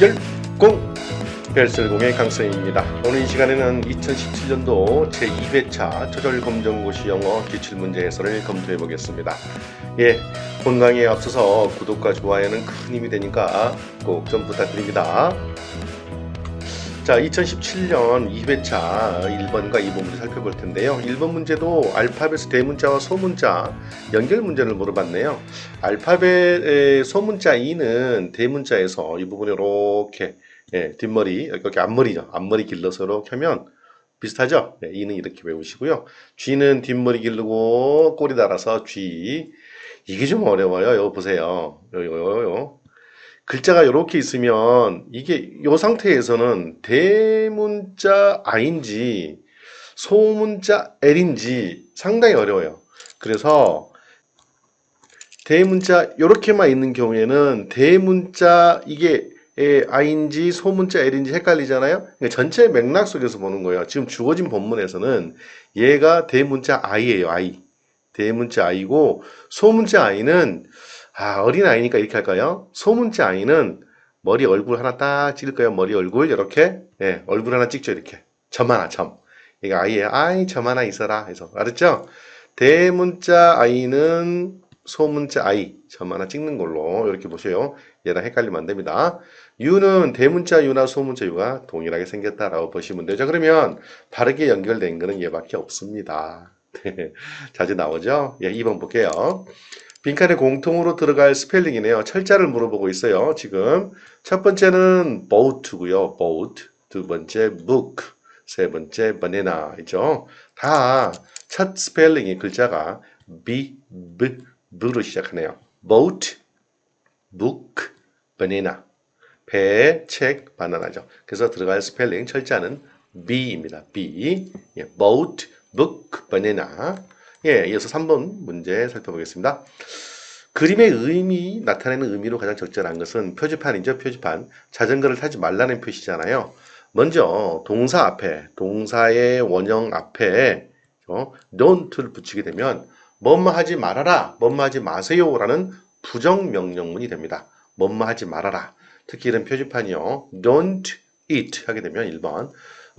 열공 별설공의 강성입니다. 오늘 이 시간에는 2017년도 제2회차 조절검정고시 영어 기출문제 해설을 검토해 보겠습니다. 예, 본강에 앞서서 구독과 좋아요는 큰 힘이 되니까 꼭 좀 부탁드립니다. 자, 2017년 2회차 1번과 2번 문제 살펴볼 텐데요. 1번 문제도 알파벳 대문자와 소문자 연결 문제를 물어봤네요. 알파벳의 소문자 E는 대문자에서 이 부분에 이렇게 예, 뒷머리 여기 앞머리죠. 앞머리 길러서 이렇게 하면 비슷하죠? 네, E는 이렇게 외우시고요. G는 뒷머리 기르고 꼬리 달아서 G. 이게 좀 어려워요. 이거 보세요. 요, 요, 요, 요. 글자가 이렇게 있으면 이게 이 상태에서는 대문자 I인지 소문자 L인지 상당히 어려워요. 그래서 대문자 이렇게만 있는 경우에는 대문자 이게 에, I인지 소문자 L인지 헷갈리잖아요. 그러니까 전체 맥락 속에서 보는 거예요. 지금 주어진 본문에서는 얘가 대문자 I예요. I. 대문자 I고 소문자 I는 아, 어린 아이니까 이렇게 할까요? 소문자 아이는 머리 얼굴 하나 딱 찍을까요? 머리 얼굴 이렇게 예, 얼굴 하나 찍죠 이렇게 점 하나 점 이거 아이의 아이 점 하나 있어라 해서 알았죠? 대문자 아이는 소문자 아이 점 하나 찍는 걸로 이렇게 보세요. 얘랑 헷갈리면 안 됩니다. 유는 대문자 유나 소문자 유가 동일하게 생겼다라고 보시면 되죠. 그러면 바르게 연결된 거는 얘밖에 없습니다. 자주 나오죠? 예, 2번 볼게요. 빈칸에 공통으로 들어갈 스펠링이네요. 철자를 물어보고 있어요. 지금 첫 번째는 boat고요. boat. 두 번째 book. 세 번째 banana이죠. 다 첫 스펠링이 글자가 b, b, b로 시작하네요. boat, book, banana. 배, 책, 바나나죠. 그래서 들어갈 스펠링 철자는 b입니다. b. 예, boat, book, banana. 예, 이어서 3번 문제 살펴보겠습니다. 그림의 의미, 나타내는 의미로 가장 적절한 것은 표지판이죠, 표지판. 자전거를 타지 말라는 표시잖아요. 먼저 동사 앞에, 동사의 원형 앞에 어, don't를 붙이게 되면 뭐뭐 하지 말아라, 뭐뭐 하지 마세요라는 부정 명령문이 됩니다. 뭐뭐 하지 말아라. 특히 이런 표지판이요. don't eat 하게 되면 1번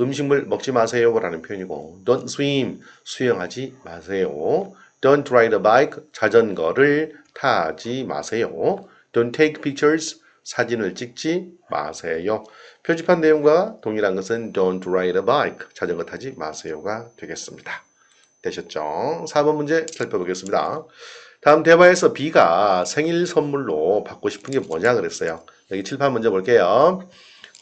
음식물 먹지 마세요라는 표현이고 don't swim 수영하지 마세요. don't ride a bike 자전거를 타지 마세요. don't take pictures 사진을 찍지 마세요. 표지판 내용과 동일한 것은 don't ride a bike 자전거 타지 마세요가 되겠습니다. 되셨죠? 4번 문제 살펴보겠습니다. 다음 대화에서 B가 생일 선물로 받고 싶은 게 뭐냐 그랬어요. 여기 칠판 먼저 볼게요.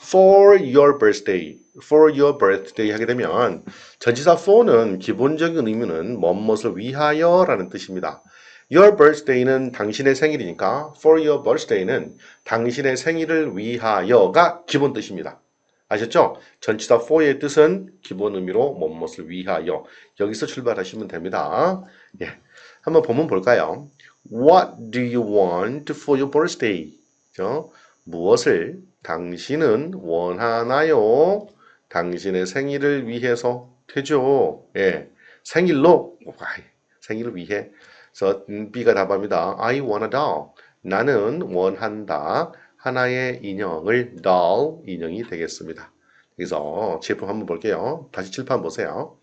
For your birthday, for your birthday 하게 되면 전치사 for는 기본적인 의미는 뭐뭇을 위하여 라는 뜻입니다. Your birthday는 당신의 생일이니까 for your birthday는 당신의 생일을 위하여가 기본 뜻입니다. 아셨죠? 전치사 for의 뜻은 기본 의미로 뭐뭇을 위하여 여기서 출발하시면 됩니다. 예, 한번 본문 볼까요? What do you want for your birthday? 죠? 무엇을 당신은 원하나요? 당신의 생일을 위해서 되죠. 예, 생일로 생일을 위해. 그래서 B가 답합니다. I want a doll. 나는 원한다. 하나의 인형을 doll 인형이 되겠습니다. 그래서 제품 한번 볼게요. 다시 칠판 보세요.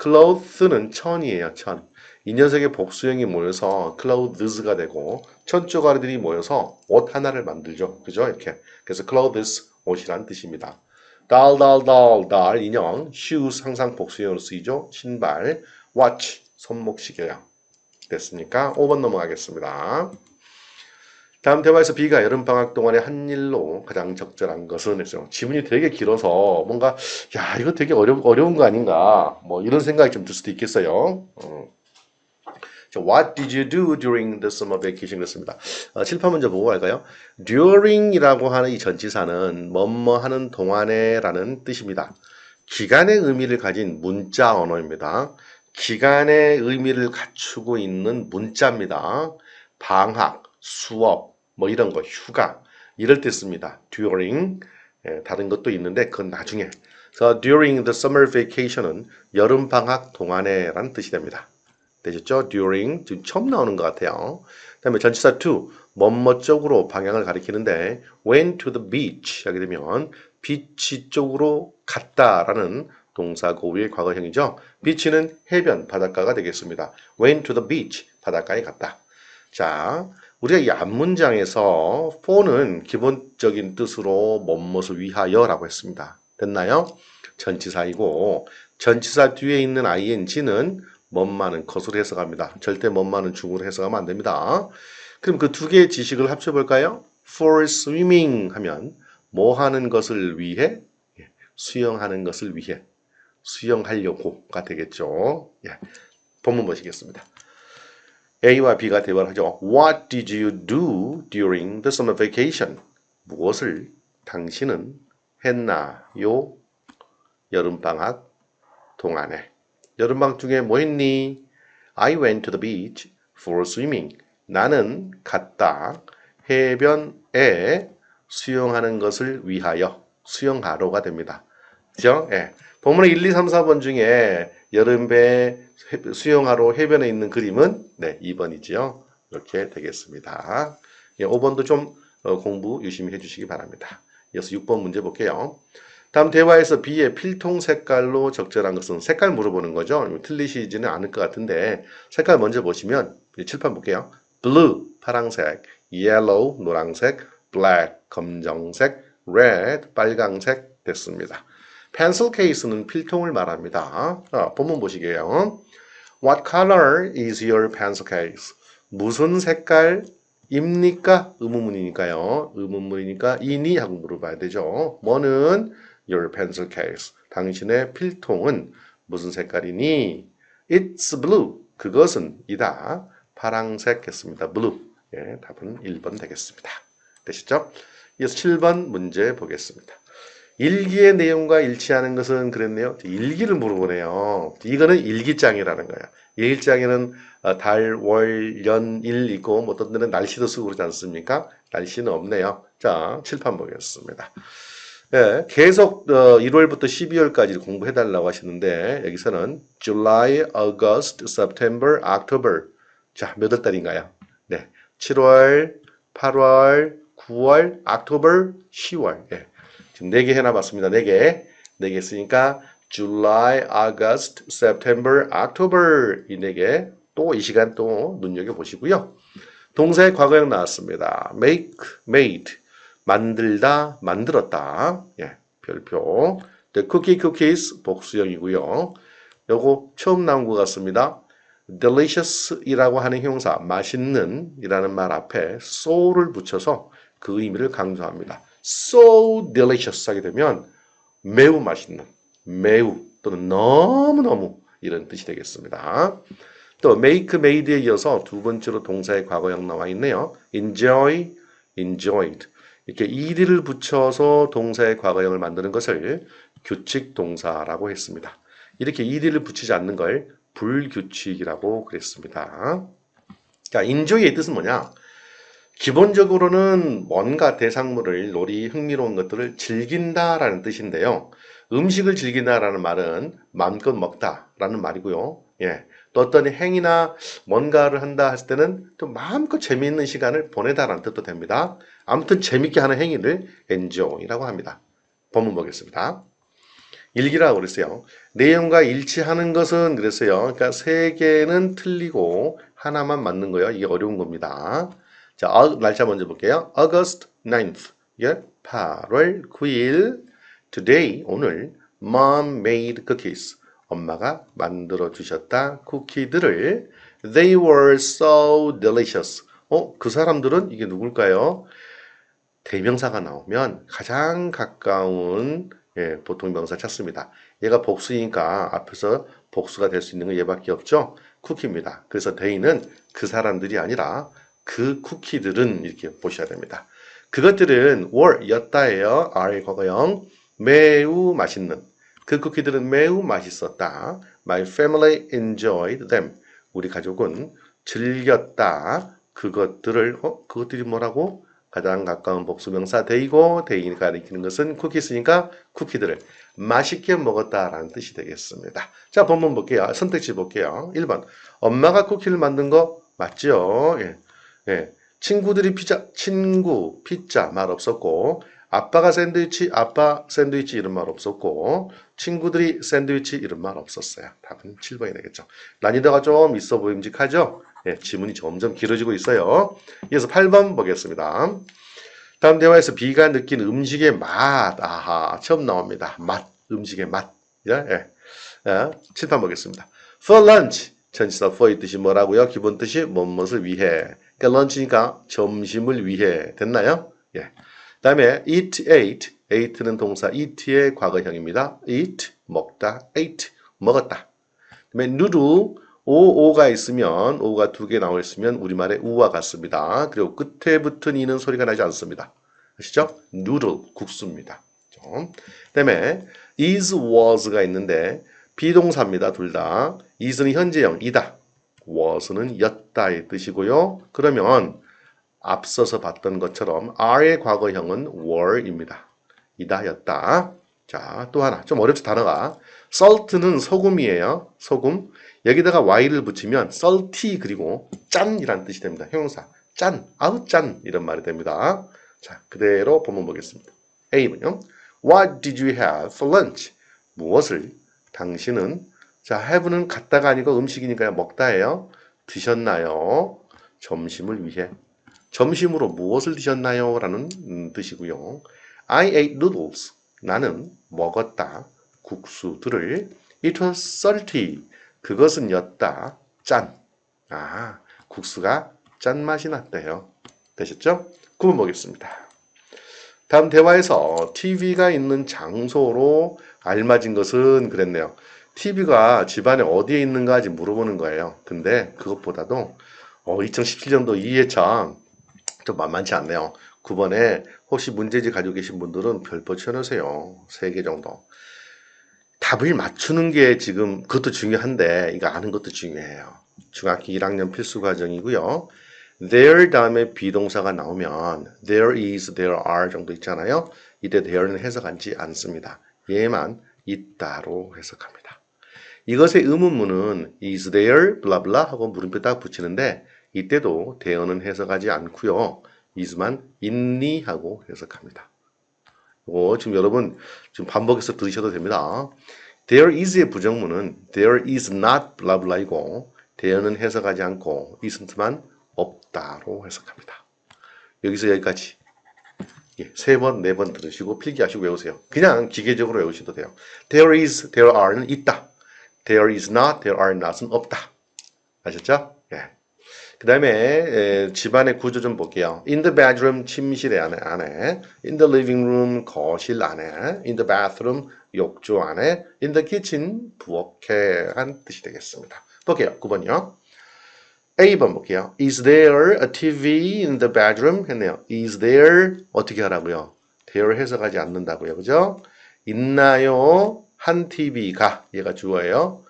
clothes는 천이에요. 천. 이 녀석의 복수형이 모여서 clothes가 되고 천 쪼가리들이 모여서 옷 하나를 만들죠. 그죠? 이렇게. 그래서 clothes 옷이란 뜻입니다. doll, doll, doll, doll 인형, shoes 항상 복수형으로 쓰이죠. 신발, watch 손목 시계요. 됐습니까? 5번 넘어가겠습니다. 다음 대화에서 B가 여름방학 동안에 한 일로 가장 적절한 것은 했어요. 지문이 되게 길어서 뭔가 야 이거 되게 어려, 어려운 거 아닌가 뭐 이런 생각이 좀 들 수도 있겠어요. 어. 자, What did you do during the summer vacation? 그렇습니다. 어, 칠판 먼저 보고 갈까요? during이라고 하는 이 전치사는 뭐뭐 하는 동안에라는 뜻입니다. 기간의 의미를 가진 문자 언어입니다. 기간의 의미를 갖추고 있는 문자입니다. 방학, 수업, 뭐 이런 거, 휴가 이럴 때 씁니다. during 예, 다른 것도 있는데 그건 나중에. 그래서 during the summer vacation은 여름 방학 동안에라는 뜻이 됩니다. 되셨죠? during 지금 처음 나오는 것 같아요. 그다음에 전치사 to 뭐뭐 쪽으로 방향을 가리키는데 went to the beach 하게 되면 비치 쪽으로 갔다라는 동사 고유의 과거형이죠. 비치는 해변, 바닷가가 되겠습니다. went to the beach 바닷가에 갔다. 자, 우리가 이 앞문장에서 for는 기본적인 뜻으로 뭐뭇을 위하여라고 했습니다. 됐나요? 전치사이고 전치사 뒤에 있는 ing는 뭐만은 것으로 해석합니다. 절대 뭐만은 중으로 해석하면 안 됩니다. 그럼 그 두 개의 지식을 합쳐볼까요? for swimming 하면 뭐 하는 것을 위해? 예, 수영하는 것을 위해. 수영하려고가 되겠죠. 예, 본문 보시겠습니다. A와 B가 대화를 하죠. What did you do during the summer vacation? 무엇을 당신은 했나요? 여름방학 동안에. 여름방학 중에 뭐 했니? I went to the beach for swimming. 나는 갔다 해변에 수영하는 것을 위하여 수영하러가 됩니다. 그죠? 예. 본문의 1, 2, 3, 4번 중에 여름배 수영하러 해변에 있는 그림은 네, 2번이지요. 이렇게 되겠습니다. 예, 5번도 좀 어, 공부 유심히 해주시기 바랍니다. 이어서 6번 문제 볼게요. 다음 대화에서 B의 필통 색깔로 적절한 것은 색깔 물어보는 거죠. 틀리시지는 않을 것 같은데 색깔 먼저 보시면 칠판 볼게요. blue 파랑색, yellow 노란색, black 검정색, red 빨강색 됐습니다. 펜슬 케이스는 필통을 말합니다. 자, 본문 보시게요. What color is your pencil case? 무슨 색깔입니까? 의문문이니까요. 의문문이니까 이니 하고 물어봐야 되죠. 뭐는 your pencil case? 당신의 필통은 무슨 색깔이니? It's blue. 그것은 이다. 파랑색 했습니다. blue. 예, 답은 1번 되겠습니다. 되시죠? 이어서 7번 문제 보겠습니다. 일기의 내용과 일치하는 것은 그랬네요. 일기를 물어보네요. 이거는 일기장이라는 거야. 일기장에는 어, 달, 월, 연, 일 있고 뭐 어떤 데는 날씨도 쓰고 그러지 않습니까? 날씨는 없네요. 자, 칠판 보겠습니다. 예, 계속 어, 1월부터 12월까지 공부해 달라고 하시는데 여기서는 July, August, September, October 자, 몇 월 달인가요? 네, 7월, 8월, 9월, October, 10월 예. 지금 4개 해놔 봤습니다. 4개. 4개 했으니까 July, August, September, October 이 4개 또 이 시간 또 눈여겨 보시고요. 동사의 과거형 나왔습니다. make, made 만들다, 만들었다. 예, 별표. The cookie cookies 복수형이고요. 요거 처음 나온 것 같습니다. delicious이라고 하는 형사 맛있는 이라는 말 앞에 so를 붙여서 그 의미를 강조합니다. so delicious 하게 되면 매우 맛있는, 매우 또는 너무너무 이런 뜻이 되겠습니다. 또 make, made에 이어서 두 번째로 동사의 과거형 나와 있네요. enjoy, enjoyed. 이렇게 ed를 붙여서 동사의 과거형을 만드는 것을 규칙 동사라고 했습니다. 이렇게 ed를 붙이지 않는 걸 불규칙이라고 그랬습니다. 자, enjoy의 뜻은 뭐냐? 기본적으로는 뭔가 대상물을 놀이 흥미로운 것들을 즐긴다라는 뜻인데요. 음식을 즐긴다라는 말은 마음껏 먹다라는 말이고요. 예. 또 어떤 행위나 뭔가를 한다 했을 때는 또 마음껏 재미있는 시간을 보내다라는 뜻도 됩니다. 아무튼 재밌게 하는 행위를 enjoy라고 합니다. 본문 보겠습니다. 일기라고 그랬어요. 내용과 일치하는 것은 그랬어요. 그러니까 세 개는 틀리고 하나만 맞는 거예요. 이게 어려운 겁니다. 자, 어, 날짜 먼저 볼게요. August 9th. 예, 8월 9일. Today, 오늘, Mom made cookies. 엄마가 만들어 주셨다. 쿠키들을 They were so delicious. 어, 그 사람들은 이게 누굴까요? 대명사가 나오면 가장 가까운 예, 보통 명사 찾습니다. 얘가 복수니까 앞에서 복수가 될 수 있는 건 얘밖에 없죠. 쿠키입니다. 그래서 they는 그 사람들이 아니라 그 쿠키들은 이렇게 보셔야 됩니다. 그것들은 were 였다예요. R의 과거형 매우 맛있는 그 쿠키들은 매우 맛있었다. My family enjoyed them. 우리 가족은 즐겼다. 그것들을 어 그것들이 뭐라고? 가장 가까운 복수명사 데이고 데이가 가리키는 것은 쿠키스니까 쿠키들을 맛있게 먹었다라는 뜻이 되겠습니다. 자 본문 볼게요. 선택지 볼게요. 1번 엄마가 쿠키를 만든 거 맞죠? 예. 예. 친구들이 피자, 친구, 피자 말 없었고, 아빠가 샌드위치, 아빠 샌드위치 이런 말 없었고, 친구들이 샌드위치 이런 말 없었어요. 답은 7번이 되겠죠. 난이도가 좀 있어 보임직하죠? 예, 지문이 점점 길어지고 있어요. 이어서 8번 보겠습니다. 다음 대화에서 B가 느낀 음식의 맛, 아하, 처음 나옵니다. 맛, 음식의 맛. 예, 예. 예, 7번 보겠습니다. For lunch, 전치사 for의 뜻이 뭐라고요? 기본 뜻이 무엇을 위해. 그러니까 lunch니까 점심을 위해. 됐나요? 예. 다음에 eat, ate. ate는 동사 eat의 과거형입니다. eat, 먹다, ate, 먹었다. 그다음에 noodle, 오, 오가 있으면, 오가 두 개 나와 있으면 우리말의 우와 같습니다. 그리고 끝에 붙은 이는 소리가 나지 않습니다. 아시죠? noodle, 국수입니다. 좀. 그다음에 is, was가 있는데 비동사입니다. 둘 다. is는 현재형, 이다. was는 였다의 뜻이고요. 그러면 앞서서 봤던 것처럼 are의 과거형은 were입니다. 이다, 였다. 자, 또 하나. 좀 어렵죠, 단어가. salt는 소금이에요. 소금. 여기다가 y를 붙이면 salty 그리고 짠이란 뜻이 됩니다. 형용사. 짠. 아우, 짠. 이런 말이 됩니다. 자, 그대로 본문 보겠습니다. A는요. What did you have for lunch? 무엇을 당신은 자, have는 갔다가 아니고 음식이니까요. 먹다예요. 드셨나요? 점심을 위해. 점심으로 무엇을 드셨나요? 라는 음, 뜻이고요. I ate noodles. 나는 먹었다. 국수들을. It was salty. 그것은 였다. 짠. 아, 국수가 짠맛이 났대요. 되셨죠? 9번 보겠습니다. 다음 대화에서 TV가 있는 장소로 알맞은 것은 그랬네요. TV가 집안에 어디에 있는가 아직 물어보는 거예요. 근데 그것보다도 어, 2017년도 2회차 좀 만만치 않네요. 9번에 혹시 문제지 가지고 계신 분들은 별표 쳐놓으세요. 3개 정도. 답을 맞추는 게 지금 그것도 중요한데 이거 아는 것도 중요해요. 중학교 1학년 필수 과정이고요. there 다음에 비동사가 나오면 there is, there are 정도 있잖아요. 이때 there는 해석하지 않습니다. 얘만 있다로 해석합니다. 이것의 의문문은 is there, 블라블라 하고 물음표 딱 붙이는데 이때도 there는 해석하지 않고요. is만 있니 하고 해석합니다. 오, 지금 여러분 지금 반복해서 들으셔도 됩니다. There is의 부정문은 there is not 블라블라이고 there는 해석하지 않고 isn't만 없다로 해석합니다. 여기서 여기까지 예, 세 번, 네 번 들으시고 필기하시고 외우세요. 그냥 기계적으로 외우셔도 돼요. There is, there are는 있다. There is not, there are not은 없다. 아셨죠? 예. 그 다음에 집안의 구조 좀 볼게요. In the bedroom 침실의 안에, 안에 In the living room 거실 안에 In the bathroom 욕조 안에 In the kitchen 부엌에 한 뜻이 되겠습니다. 볼게요. 9번이요. A번 볼게요. Is there a TV in the bedroom? 했네요. Is there 어떻게 하라고요? there 해석하지 않는다고요. 그죠? 있나요? 한 TV가 얘가 주어예요.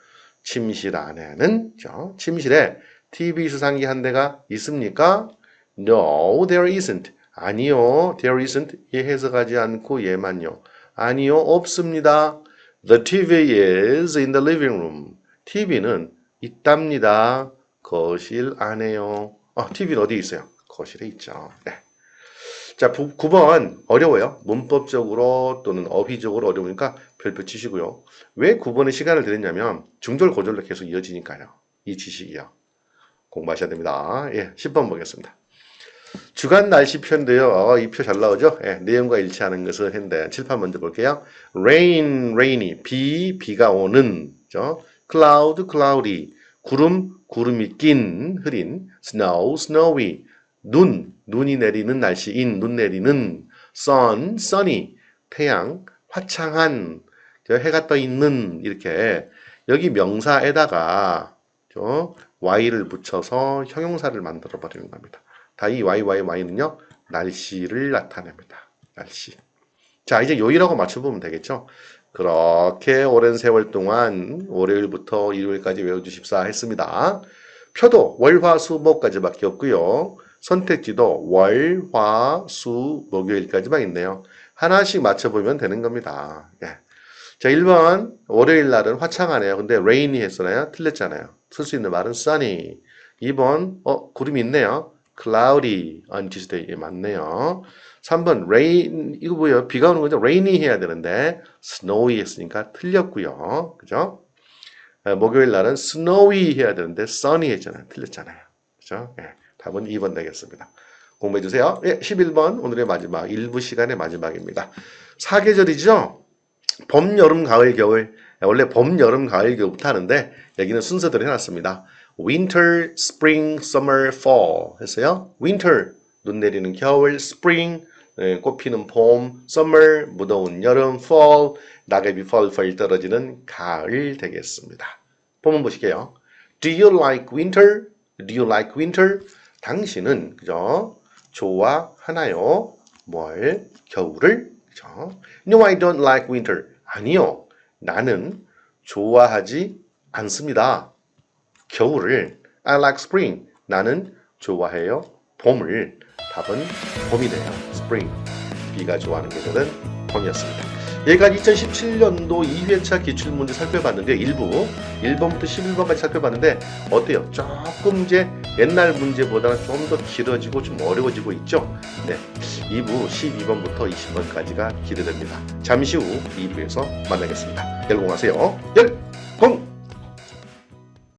침실 안에는 그죠? 침실에 TV 수상기 한 대가 있습니까? No, there isn't. 아니요, there isn't. 얘 해석하지 않고 얘만요. 아니요, 없습니다. The TV is in the living room. TV는 있답니다. 거실 안에요. 어, TV는 어디 있어요? 거실에 있죠. 네. 자, 9번 어려워요. 문법적으로 또는 어휘적으로 어려우니까 별표 치시고요. 왜 9번에 시간을 드렸냐면 중절 고절로 계속 이어지니까요. 이 지식이요. 공부하셔야 됩니다. 예, 10번 보겠습니다. 주간 날씨 표인데요. 어, 이표 잘 나오죠? 예, 내용과 일치하는 것을 했는데 칠판 먼저 볼게요. rain, rainy, 비, 비가 오는, 죠? cloud, cloudy, 구름, 구름이 낀, 흐린, snow, snowy, 눈, 눈이 내리는 날씨인, 눈 내리는, sun, sunny, 태양, 화창한, 해가 떠 있는, 이렇게, 여기 명사에다가, 죠? Y를 붙여서 형용사를 만들어 버리는 겁니다. 다 이 y, y, y는요, 날씨를 나타냅니다. 날씨. 자, 이제 요일하고 맞춰보면 되겠죠? 그렇게 오랜 세월 동안 월요일부터 일요일까지 외워주십사 했습니다. 표도 월, 화, 수, 목까지밖에 없고요. 선택지도 월, 화, 수, 목요일까지만 있네요. 하나씩 맞춰보면 되는 겁니다. 예. 자, 1번 월요일 날은 화창하네요. 근데 rainy 했잖아요. 틀렸잖아요. 쓸 수 있는 말은 sunny. 2번 어 구름이 있네요. cloudy on Tuesday. 예, 맞네요. 3번 rain 이거 뭐예요? 비가 오는 거죠? rainy 해야 되는데 snowy 했으니까 틀렸고요. 그죠? 아, 목요일 날은 snowy 해야 되는데 sunny 했잖아요. 틀렸잖아요. 그죠? 예, 답은 2번 되겠습니다. 공부해 주세요. 예, 11번 오늘의 마지막 일부 시간의 마지막입니다. 사계절이죠? 봄, 여름, 가을, 겨울. 원래 봄, 여름, 가을, 겨울부터 하는데 여기는 순서대로 해놨습니다. Winter, Spring, Summer, Fall 했어요. Winter 눈 내리는 겨울, Spring 네, 꽃 피는 봄, Summer 무더운 여름, Fall 낙엽이 펄펄 떨어지는 가을 되겠습니다. 본문 보실게요. Do you like winter? Do you like winter? 당신은 그죠? 좋아하나요? 뭘? 겨울을? 그죠? No, I don't like winter. 아니요. 나는 좋아하지 않습니다. 겨울을 I like spring. 나는 좋아해요. 봄을. 답은 봄이네요. spring. 비가 좋아하는 계절은 봄이었습니다. 여기까지 2017년도 2회차 기출문제 살펴봤는데 일부 1번부터 11번까지 살펴봤는데 어때요? 조금 이제 옛날 문제보다는 좀 더 길어지고 좀 어려워지고 있죠? 네. 2부 12번부터 20번까지가 기대됩니다. 잠시 후 2부에서 만나겠습니다. 열공하세요. 열공!